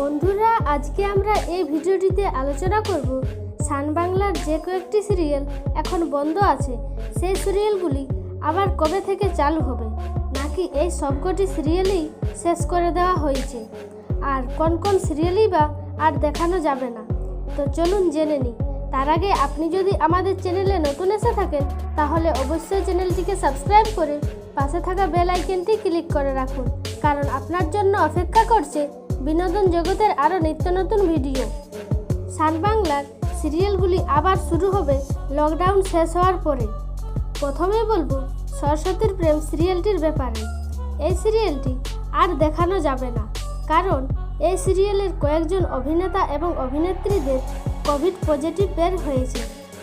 বন্ধুরা, আজকে আমরা এই ভিডিওটিতে আলোচনা করব সান বাংলার যে কয়েকটি সিরিয়াল এখন বন্ধ আছে। সেই সিরিয়ালগুলি আবার কবে থেকে চালু হবে? নাকি এই সবকটি সিরিয়ালই শেষ করে দেওয়া হয়েছে? আর কোন কোন সিরিয়ালই বা আর দেখানো যাবে না? তো চলুন জেনে নিই। তার আগে আপনি যদি আমাদের চ্যানেলে নতুন এসে থাকেন, তাহলে অবশ্যই চ্যানেলটিকে সাবস্ক্রাইব করে পাশে থাকা বেল আইকনটি ক্লিক করে রাখুন। কারণ আপনার জন্য অপেক্ষা করছে বিনোদন জগতের আরও নিত্য নতুন ভিডিও। সান বাংলার সিরিয়ালগুলি আবার শুরু হবে লকডাউন শেষ হওয়ার পরে। প্রথমে বলব সরস্বতীর প্রেম সিরিয়ালটির ব্যাপারে। এই সিরিয়ালটি আর দেখানো যাবে না, কারণ এই সিরিয়ালের কয়েকজন অভিনেতা এবং অভিনেত্রীদের কোভিড পজিটিভ বের হয়েছে,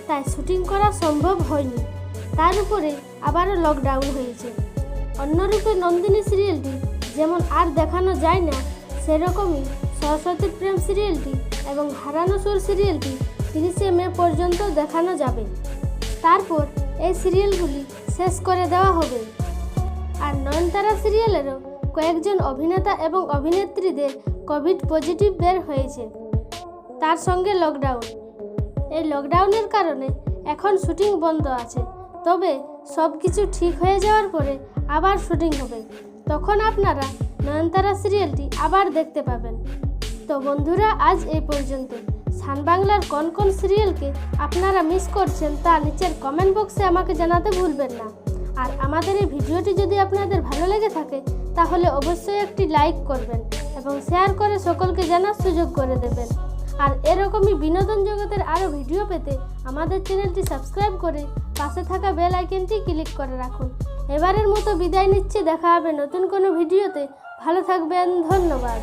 তাই শুটিং করা সম্ভব হয়নি। তার উপরে আবারও লকডাউন হয়েছে। অন্যরূপে নন্দিনী সিরিয়ালটি যেমন আর দেখানো যায় না সেরকমই সরস্বতীর প্রেম সিরিয়ালটি এবং হারানো সুর সিরিয়ালটি তিরিশে মে পর্যন্ত দেখানো যাবে। তারপর এই সিরিয়ালগুলি শেষ করে দেওয়া হবে। আর নয়নতারা সিরিয়ালেরও কয়েকজন অভিনেতা এবং অভিনেত্রীদের কোভিড পজিটিভ বের হয়েছে। তার সঙ্গে লকডাউন। এই লকডাউনের কারণে এখন শুটিং বন্ধ আছে। তবে সব কিছু ঠিক হয়ে যাওয়ার পরে আবার শুটিং হবে। তখন আপনারা নয়নতারা সিরিয়ালটি আবার দেখতে পাবেন। তো বন্ধুরা, আজ এই পর্যন্ত। সান বাংলার কোন কোন সিরিয়ালকে আপনারা মিস করছেন তা নিচের কমেন্ট বক্সে আমাকে জানাতে ভুলবেন না। আর আমাদের এই ভিডিওটি যদি আপনাদের ভালো লেগে থাকে, তাহলে অবশ্যই একটি লাইক করবেন এবং শেয়ার করে সকলকে জানার সুযোগ করে দেবেন। আর এরকমই বিনোদন জগতের আরও ভিডিও পেতে আমাদের চ্যানেলটি সাবস্ক্রাইব করে পাশে থাকা বেল আইকনটি ক্লিক করে রাখুন। এবারের মতো বিদায় নিচ্ছে, দেখা হবে নতুন কোনো ভিডিওতে। ভালো থাকবেন, ধন্যবাদ।